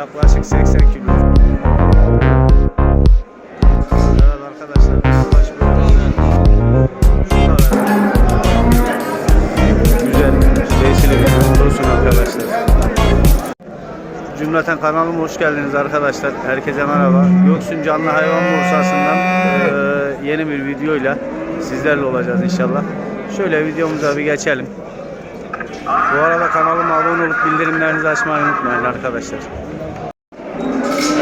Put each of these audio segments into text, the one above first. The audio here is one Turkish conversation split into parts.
Yaklaşık 80 kilo. Güzel. Değişili bir olsun arkadaşlar. Cümleten kanalıma hoş geldiniz arkadaşlar. Herkese merhaba. Göksun Canlı Hayvan Borsası'ndan eee, yeni bir videoyla sizlerle olacağız inşallah. Şöyle videomuza bir geçelim. Bu arada kanalıma abone olup bildirimlerinizi açmayı unutmayın arkadaşlar.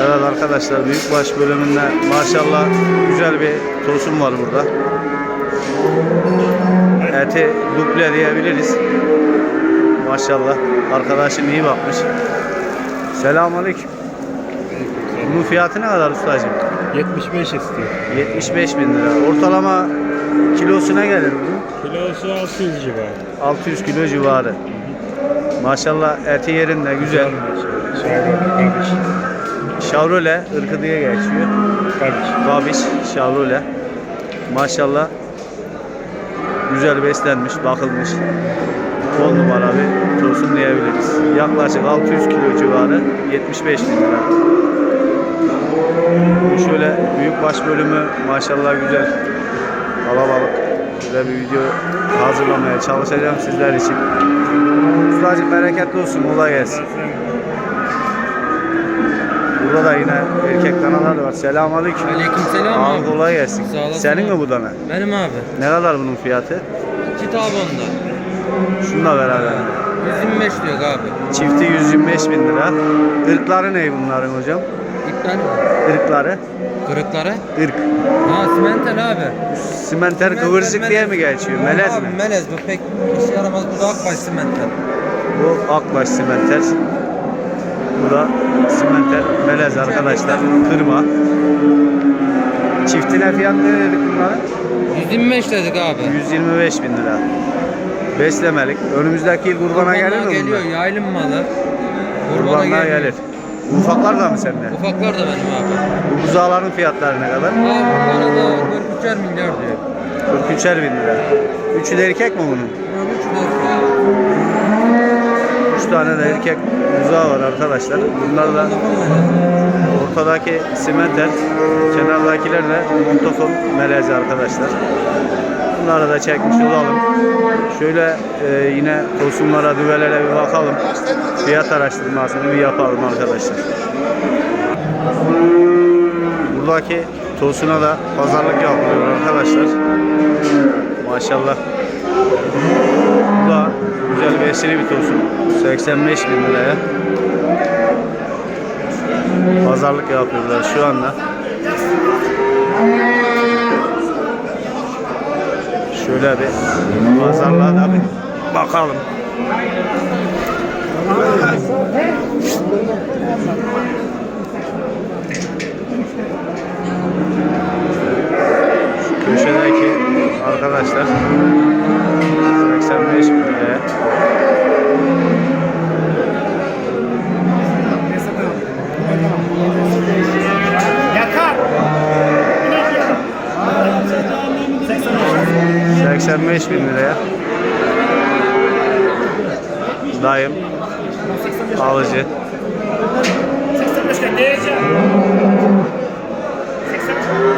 Evet arkadaşlar büyükbaş bölümünde maşallah güzel bir tosun var burada. Eti duple diyebiliriz. Maşallah arkadaşım iyi bakmış. Selamünaleyküm. Bunun fiyatı ne kadar ustacığım? 75 istiyor. 75 bin lira. Ortalama kilosuna gelir bunun. Kilosu 600 civarı. 600 kilo civarı. Maşallah eti yerinde güzel. Şöyle kardeş. Chevrolet ırkı diye geçiyor. Kardeş. Babiş Chevrolet. Maşallah güzel beslenmiş, bakılmış. 10 numara bir tosun diyebiliriz. Yaklaşık 600 kilo civarı 75 bin lira. Bu şöyle büyükbaş bölümü maşallah güzel. Kalabalık. Güzel bir video hazırlamaya çalışacağım sizler için. Ustacığım bereketli olsun, kolay gelsin. Burada da yine erkek danalar var. Selamünaleyküm. Aleykümselam Abi abi. kolay gelsin. Sağ olasın Senin abi. mi bu dana? Benim abi. Ne kadar bunun fiyatı? Kitap onda. Şununla beraber. 125 diyor abi. Çifti 125 bin lira. Irkları ne bunların hocam? İptal mi? Irkları? Kırıkları. Irk. Ha simentel abi. Simenter kıvırcık diye mi geçiyor? Melez Abi, mi? Melez bu pek işe yaramaz. Bu da akbaş simentel. Bu akbaş simenter. Bu da simenter melez arkadaşlar. Kırma. Çiftine fiyat ne dedik bunların? 125 dedik abi. 125 bin lira. Beslemelik. Önümüzdeki yıl kurbana gelir mi geliyor. bunlar? Yaylım malı. Kurbana Kurbanlar gelir. Ufaklar da mı sende? Ufaklar da benim abi. Bu buzağların fiyatları ne kadar? Abi bunlara da 43'er milyar diyor. 43'er bin lira. Üçü de erkek mi bunun? 3 tane de erkek buzağı var arkadaşlar. Bunlar da ortadaki simenter, kenardakiler de montofon melezi arkadaşlar. Bunları da çekmiş olalım. Şöyle e, yine tosunlara, düvelere bir bakalım. Fiyat araştırmasını bir yapalım arkadaşlar. Buradaki tosuna da pazarlık yapılıyor arkadaşlar. Maşallah. Bu da güzel bir tosun. 85 bin liraya. Pazarlık yapıyorlar şu anda. Şöyle bir pazarlığa da bir bakalım. Şu köşedeki arkadaşlar 85 bin liraya. Yakar. 85 bin liraya. Dayım alıcı. 85 lira diyeceğim.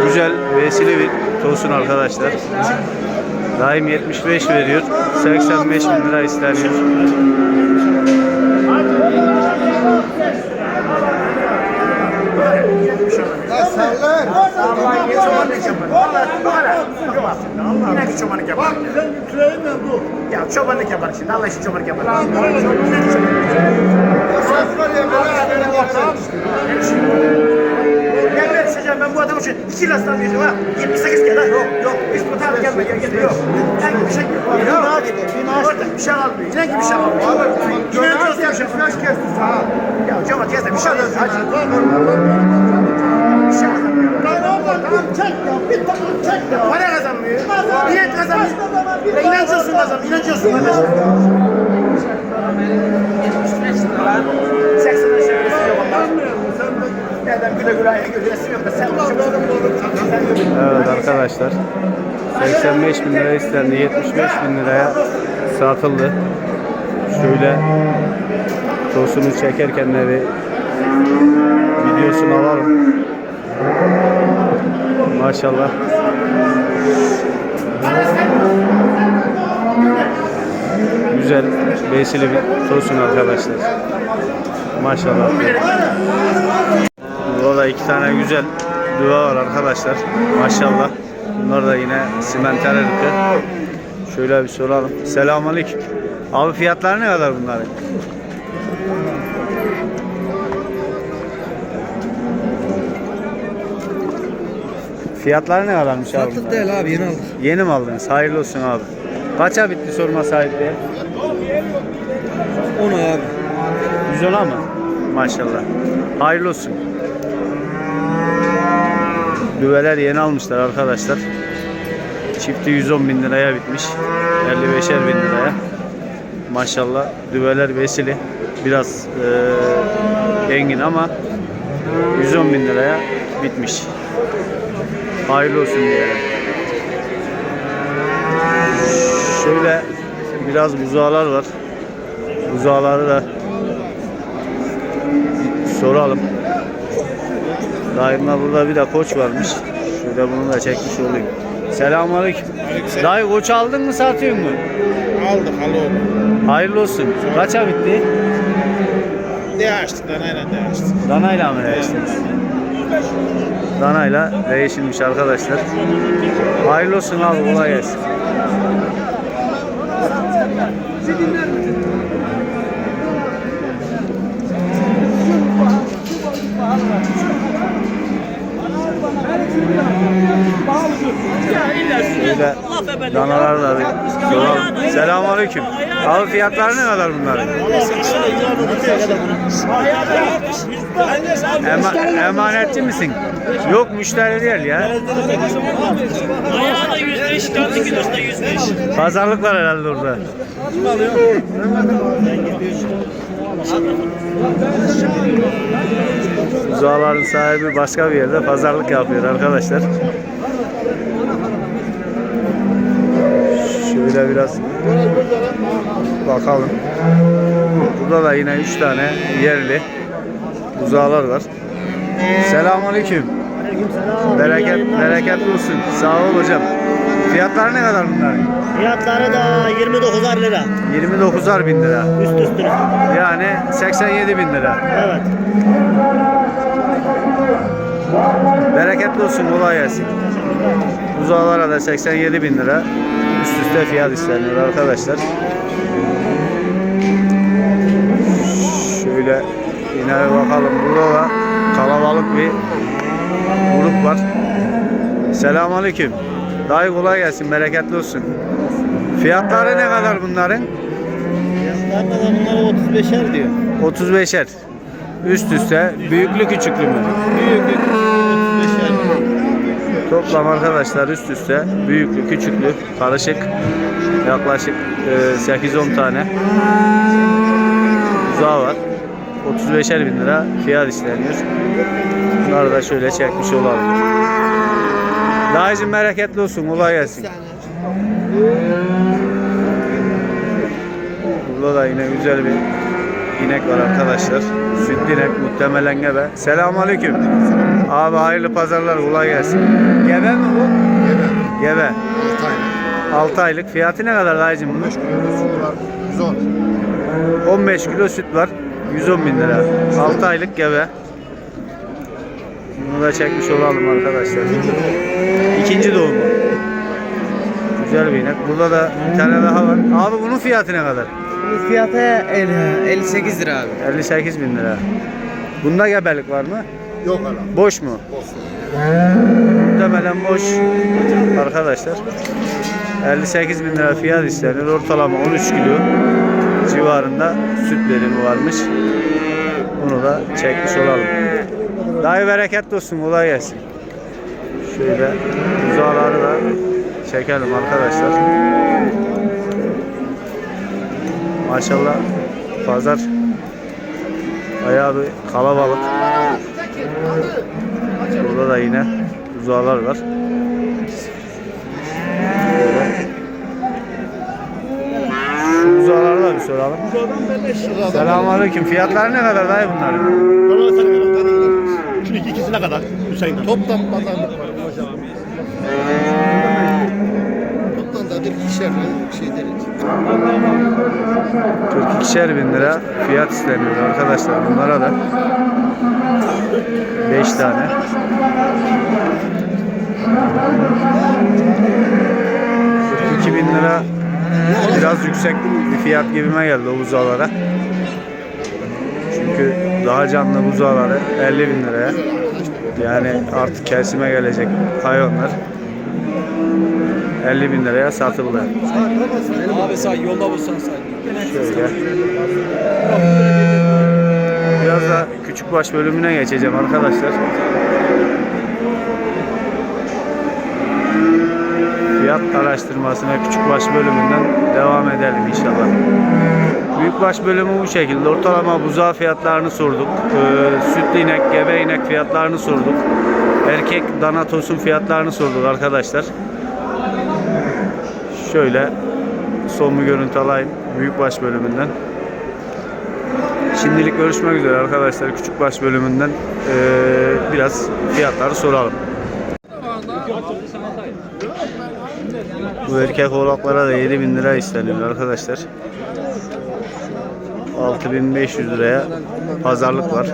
Güzel vesile bir tosun arkadaşlar. Daim 75 veriyor. 85 bin lira isteniyor. Vallahi çobanlık çobanlık yaparım. Ya çobanlık yaparım şimdi. Allah için çobanlık yaparım. Gel ben düşeceğim ben bu adam için 2 yıl hastane diyeceğim ha. 78 kere yok yok. Hiç bu tarafa gelme gel gel yok. İnan ki bir şey yok. Yok. Orada bir şey kalmıyor. İnan ki bir şey kalmıyor. İnan ki bir şey kalmıyor. Ya çoban teyze bir şey. Hadi. Bir şey kazanmıyor. Para kazanmıyor. İnanç kazanmıyor. Ya inancıyorsun kazan, inancıyorsun kardeşim. 80 aşağı yukarı yok Nereden güle güle ayı götüresin yok da sen Evet arkadaşlar. 85 bin lira istendi. 75 bin liraya satıldı. Şöyle tosunu çekerken de bir videosunu alalım. Maşallah. Güzel, besili bir tosun arkadaşlar. Maşallah. Burada iki tane güzel duva var arkadaşlar. Maşallah. Bunlar da yine simenter ırkı. Şöyle bir soralım. Selamünaleyküm. Abi fiyatları ne kadar bunların? Fiyatları ne kadarmış abi? Bunların? değil abi yeni aldık. Yeni mi aldınız? Hayırlı olsun abi. Kaça bitti sorma sahipliği? 10 abi. 110'a mı? Maşallah. Hayırlı olsun. Düveler yeni almışlar arkadaşlar. Çifti 110 bin liraya bitmiş. 55'er bin liraya. Maşallah düveler vesili. Biraz eee engin ama 110 bin liraya bitmiş. Hayırlı olsun diyelim. Şöyle biraz buzağlar var. Buzağları da soralım. Daima burada bir de koç varmış. Şöyle bunu da çekmiş olayım. Selamünaleyküm. Dayı koç aldın mı satıyor mu? Aldık alo. Hayırlı olsun. Kaça bitti? Ne açtık danayla ne açtık. Danayla mı değiştiniz? Danayla değişilmiş arkadaşlar. Hayırlı olsun abi kolay gelsin. Danalar da bir soralım. Selamünaleyküm. Abi fiyatları ne kadar bunların? Ema- emanetçi misin? Yok müşteri değil ya. Ayağı da 105, kendi kilosu da 105. Pazarlık var herhalde orada. Buzağların sahibi başka bir yerde pazarlık yapıyor arkadaşlar. Şöyle biraz bakalım. Burada da yine 3 tane yerli buzağlar var. Selamünaleyküm. Bereket, bereketli olsun. Sağ ol hocam. Fiyatları ne kadar bunların? Fiyatları da 29'ar lira. 29'ar bin lira. Üst üstüne. Yani 87 bin lira. Evet. Bereketli olsun, kolay gelsin. Buzağlara da 87 bin lira. Üst üste fiyat isteniyor arkadaşlar. Şöyle yine bakalım. Burada da kalabalık bir grup var. Selamünaleyküm. Dayı kolay gelsin, bereketli olsun. Fiyatları ne kadar bunların? Fiyatlarında da bunlara 35'er diyor. 35'er. Üst üste. Büyüklü küçüklü mü? Büyüklük 35'er. Toplam arkadaşlar üst üste. Büyüklü küçüklü karışık. Yaklaşık e, 8-10 tane uzağı var. 35'er bin lira fiyat isteniyor. Bunları da şöyle çekmiş olalım. Dayıcım bereketli olsun. Kolay gelsin. Burada da yine güzel bir inek var arkadaşlar. Sütlü inek muhtemelen gebe. Selamünaleyküm. Abi hayırlı pazarlar kolay gelsin. Gebe mi bu? Gebe. Gebe. 6 aylık. Fiyatı ne kadar dayıcım bunun? 15 kilo süt var. 110 bin lira. 6 aylık gebe. Bunu da çekmiş olalım arkadaşlar. İkinci doğumu. Güzel bir inek. Burada da bir tane daha var. Abi bunun fiyatı ne kadar? Bu fiyatı 58 lira abi. 58 bin lira. Bunda gebelik var mı? Yok hala. Boş mu? Muhtemelen boş arkadaşlar. 58 bin lira fiyat istenir. Ortalama 13 kilo civarında süt verimi varmış. Bunu da çekmiş olalım. Dayı bereketli olsun. Kolay gelsin. Şöyle buzağları da çekelim arkadaşlar. Maşallah pazar bayağı bir kalabalık. Burada da yine buzağlar var. Şu buzağları da bir soralım. Selamünaleyküm. Fiyatları ne kadar dayı bunların? Dolar. Şu iki ikisine kadar Hüseyin. Toptan pazarlık var hocam. Toptan da bir ikişer şey deriz. 42'şer bin lira fiyat isteniyor arkadaşlar. Bunlara da 5 tane. 42 bin lira biraz yüksek bir fiyat gibime geldi o buzağlara çünkü daha canlı buzağları 50 bin liraya. Yani artık kesime gelecek hayvanlar 50 bin liraya satıldı. Abi say yolda bulsan say. Şöyle. Biraz da küçük baş bölümüne geçeceğim arkadaşlar. Fiyat araştırmasına küçük baş bölümünden devam edelim inşallah. Büyük baş bölümü bu şekilde. Ortalama buzağı fiyatlarını sorduk. Ee, sütlü inek, gebe inek fiyatlarını sorduk. Erkek dana tosun fiyatlarını sorduk arkadaşlar. Şöyle son bir görüntü alayım büyükbaş bölümünden. Şimdilik görüşmek üzere arkadaşlar küçükbaş bölümünden eee, biraz fiyatları soralım. Bu erkek oğlaklara da 7000 lira isteniyor arkadaşlar. 6500 liraya pazarlık var.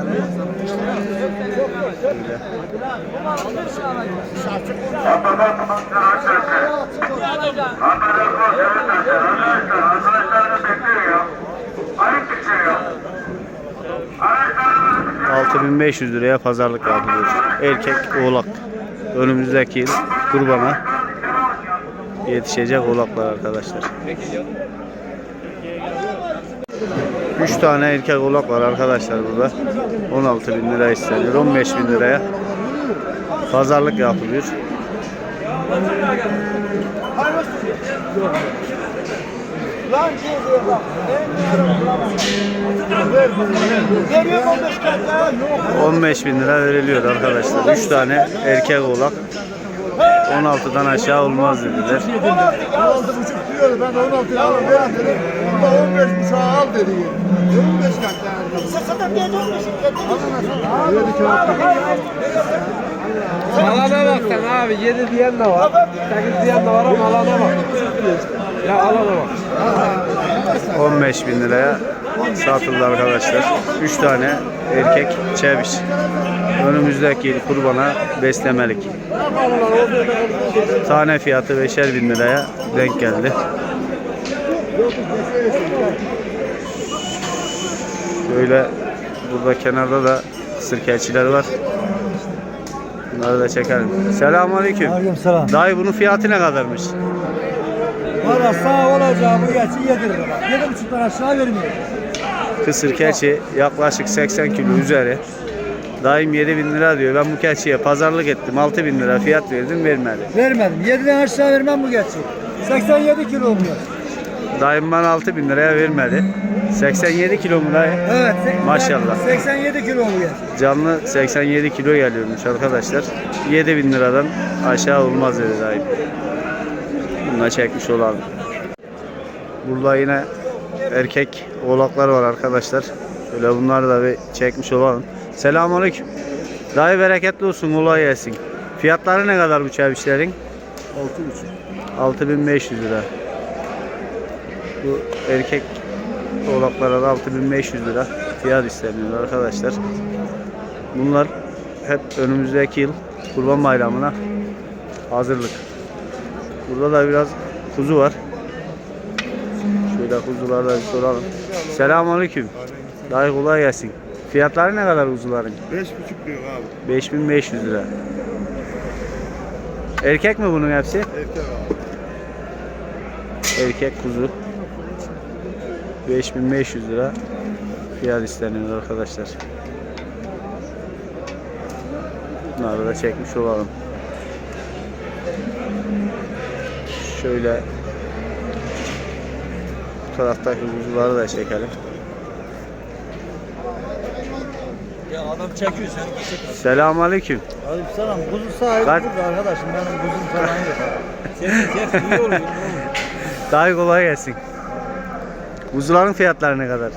6500 liraya pazarlık yapılıyor. Erkek oğlak. Önümüzdeki yıl kurbana yetişecek oğlaklar arkadaşlar. 3 tane erkek oğlak var arkadaşlar burada. 16 bin lira isteniyor. 15 bin liraya pazarlık yapılıyor. Lan şey bak. Veriyorum 15 kağıt Yok. 15 bin lira veriliyor arkadaşlar. 3 tane erkek oğlak. 16'dan aşağı olmaz dediler. 16 buçuk diyor. Ben 16 alın verin dedim. Bu da 15 buçuğa al dedi. 15 kağıt yani. Sakata bir 15 kağıt. Alana bak sen abi 7 diyen de var. 8 diyen de var ama alana bak. Ya alana bak. 15 bin liraya satıldı arkadaşlar. 3 tane erkek çeviş. Önümüzdeki yıl kurbana beslemelik. Tane fiyatı 5'er bin liraya denk geldi. Şöyle burada kenarda da kısır keçiler var. Bunları da çekelim. Selamünaleyküm. Aleykümselam. Dayı bunun fiyatı ne kadarmış? Valla sağ olacağı bu geçi 7 lira. 7,5'tan aşağı vermiyor. Kısır keçi yaklaşık 80 kilo üzeri. Daim 7 bin lira diyor. Ben bu keçiye pazarlık ettim. 6 bin lira fiyat verdim vermedi. Vermedim. 7'den aşağı vermem bu geçi. 87 kilo oluyor. Daim bana 6 bin liraya vermedi. 87 kilo mu dayı? Evet. Maşallah. 87 kilo oluyor. Canlı 87 kilo geliyormuş arkadaşlar. 7 bin liradan aşağı olmaz dedi daim. Bununla çekmiş olalım. Burada yine erkek oğlaklar var arkadaşlar. Şöyle bunları da bir çekmiş olalım. Selamünaleyküm. Dayı bereketli olsun, kolay gelsin. Fiyatları ne kadar bu çevişlerin? 6500 lira. Bu erkek oğlaklara da 6500 lira fiyat isteniyor arkadaşlar. Bunlar hep önümüzdeki yıl Kurban Bayramı'na hazırlık. Burada da biraz kuzu var. Şöyle kuzularda bir soralım. Selamünaleyküm. Dayı kolay gelsin. Fiyatları ne kadar kuzuların? 5,5 diyor abi. 5500 lira. Erkek mi bunun hepsi? Erkek abi. Erkek kuzu. 5500 lira fiyat isteniyor arkadaşlar. Bunları da çekmiş olalım. Şöyle bu taraftaki kuzuları da çekelim. Ya adam çekiyor sen. Selamünaleyküm. Aleykümselam. Kuzu sahibi Kaç- burada arkadaşım. Benim kuzum falan yok. Senin ses iyi oluyor. Daha kolay gelsin. Kuzuların fiyatları ne kadar?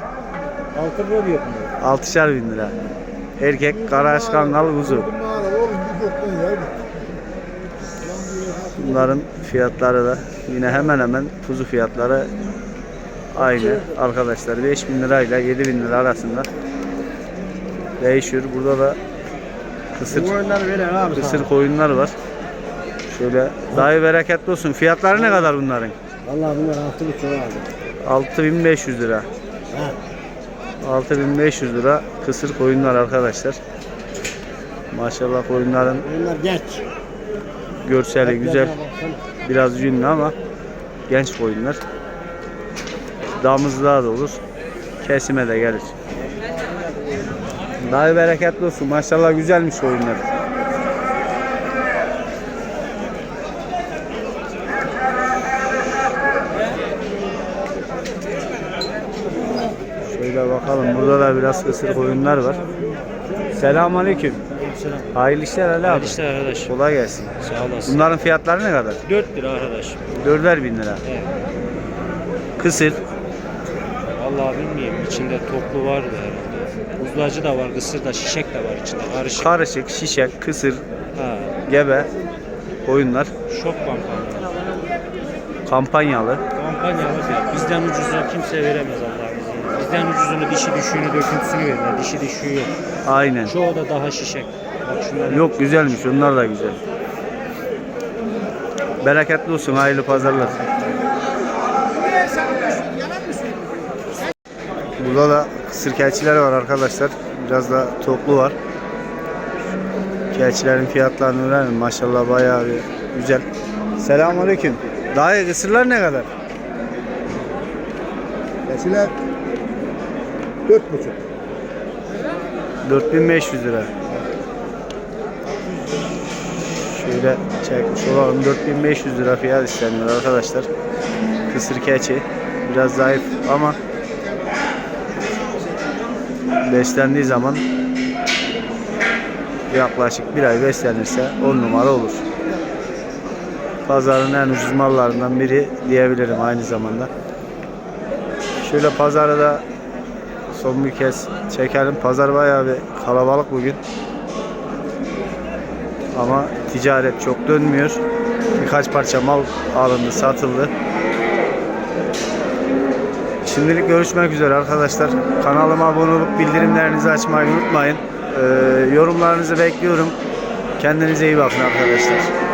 6 lira diyor. 6'şar bin lira. Erkek karaş kangal kuzu. Bunların fiyatları da yine hemen hemen kuzu fiyatları aynı arkadaşlar. 5 bin lira ile 7 bin lira arasında değişiyor. Burada da kısır, kısır koyunlar var. Şöyle dahi bereketli olsun. Fiyatları ne kadar bunların? Vallahi bunlar 6 buçuk abi. 6500 lira. 6500 lira kısır koyunlar arkadaşlar. Maşallah koyunların Bunlar genç. görseli güzel. Biraz yünlü ama genç koyunlar. Damızlığa da olur. Kesime de gelir. Daha bereketli olsun. Maşallah güzelmiş koyunlar. Şöyle bakalım. Burada da biraz kısır koyunlar var. Selamünaleyküm. Hayırlı işler Ali abi. İşte arkadaş. Kolay gelsin. Sağ olasın. Bunların fiyatları ne kadar? 4 lira arkadaş. Dörder bin lira. Evet. Kısır. Vallahi bilmiyorum. İçinde toplu vardı herhalde. Buzlacı da var, kısır da, şişek de var içinde. Karışık. Karışık, şişek, kısır, ha. gebe koyunlar. Şok kampanya. Kampanyalı. Kampanyalı fiyat. Bizden ucuzunu kimse veremez izniyle. Bizden ucuzunu dişi düşüğünü döküntüsünü verirler. Dişi düşüğü yok. Aynen. Çoğu da daha şişek. Bak şunlar. Yok güzelmiş. Onlar da güzel. Bereketli olsun. Hayırlı pazarlar. Burada da kısır var arkadaşlar. Biraz da toplu var. Keçilerin fiyatlarını öğrenin. Maşallah bayağı bir güzel. Selamünaleyküm. Dayı kısırlar ne kadar? Keçiler 4 buçuk. 4500 lira. Şöyle çekmiş olalım. 4500 lira fiyat isteniyor arkadaşlar. Kısır keçi. Biraz zayıf ama beslendiği zaman yaklaşık bir ay beslenirse 10 numara olur. Pazarın en ucuz mallarından biri diyebilirim aynı zamanda. Şöyle pazarı da son bir kez çekelim. Pazar bayağı bir kalabalık bugün. Ama ticaret çok dönmüyor. Birkaç parça mal alındı, satıldı. Şimdilik görüşmek üzere arkadaşlar. Kanalıma abone olup bildirimlerinizi açmayı unutmayın. Ee, yorumlarınızı bekliyorum. Kendinize iyi bakın arkadaşlar.